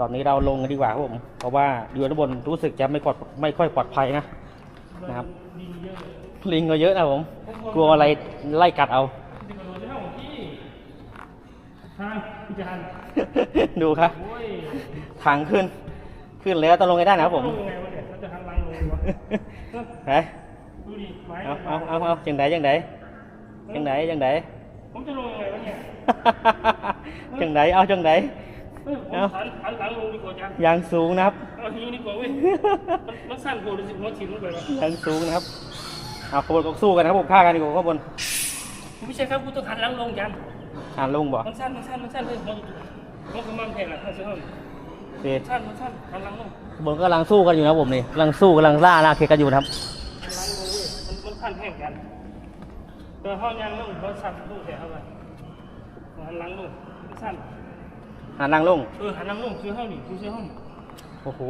ตอนนี้เราลงกันดีกว่าครับผม เพราะว่าอยู่ด้านบนรู้สึกจะไม่ปลอดไม่ค่อยปลอดภัยนะนะครับดีเยอะลิงก็เยอะนะผม กลัวอะไรไล่กัดเอาดีกว่าโดนเท่าของพี่ทางพี่จานดูครับโอ้ยทางขึ้น ขึ้นแล้วต้องลงให้ได้นะครับผมลงยังไงวะเนี่ยเราจะหันหลังลงวะไปดูดิไม้เอาเอาเอาเอาจังไดจังไดจังไดจังไดผมจะลงยังไงวะเนี่ย จังไดเอาจังได เฮ้ยผมเอาหันหันหลังลงดีกว่าจังยางสูงนะครับ เอาทีนี้ดีกว่าเว้ยมันมันสั้นโผล่ดูสิหัวฉีดลงไปวะยางสูงนะครับเอาขบวนก็สู้กันนะครับผมฆ่ากันดีกว่าขบวนไม่ใช่ครับกูต้องหันหลังลงจังอ่านลงบ่มันสั้นมันสั้นมันสั้นเลยมันมันกำลังแผ่นอะท่านเสือโอเคสั้นมันสั้นหันหลังลงขบวนก็กำลังสู้กันอยู่นะครับผมนี่กำลังสู้กำลังล่าล่าเคกันอยู่นะครับหันหลังลงเว้ยมันมันสั้นแห่งกันแต่ห้องยังลงเพราะสั้นลูกแถวเข้าไปหันหลังลงมันสั้น หันล่างลง เออหันหลังลงซื้อห้องนี่ซื้อห้องนี่ โอ้โห